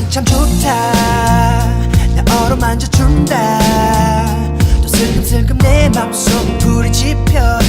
기분이 참 좋다. 나 얼어 만져준다. 또 슬금슬금 내 맘속 불이 지펴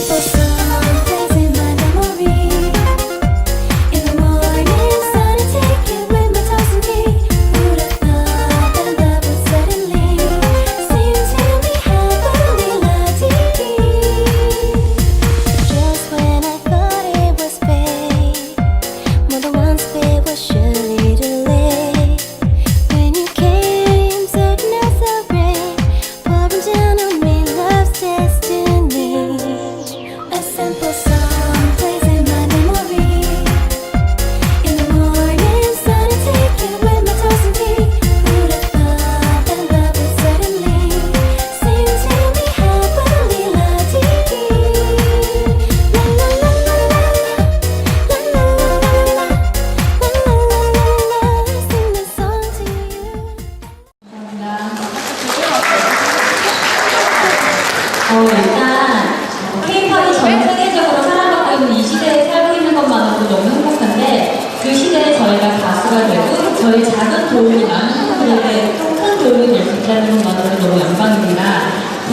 tiempos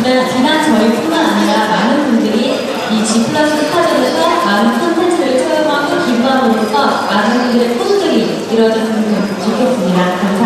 그날 지난 저희뿐만 아니라 많은 분들이 이 G 플러스 스타전에서 많은 콘텐츠를 체험하고 기부함으로써 많은 분들의 포부들이 이루어졌으면 좋겠습니다.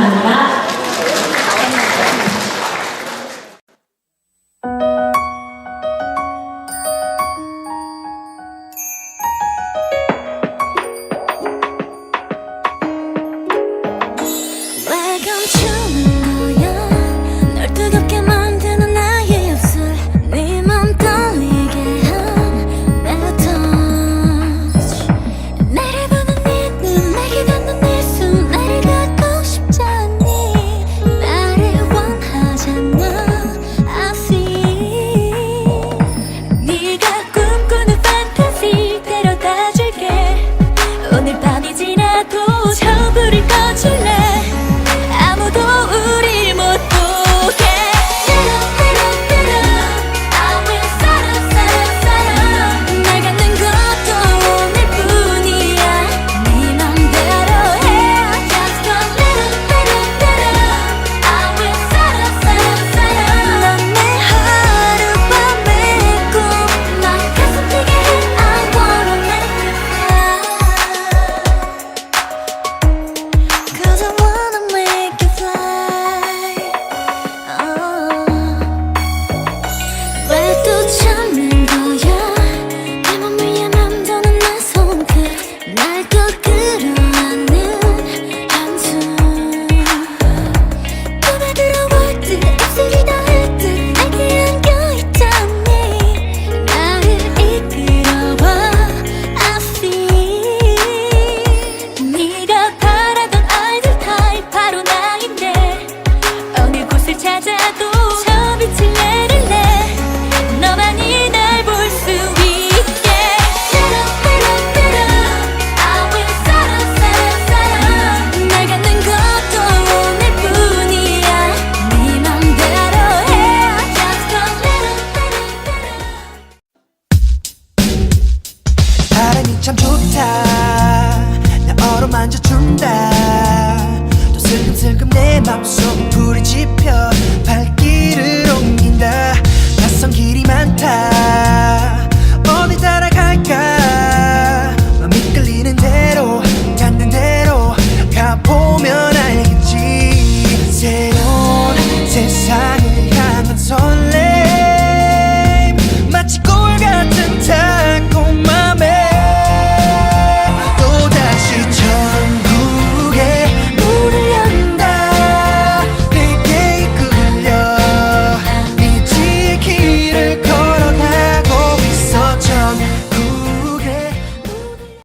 me.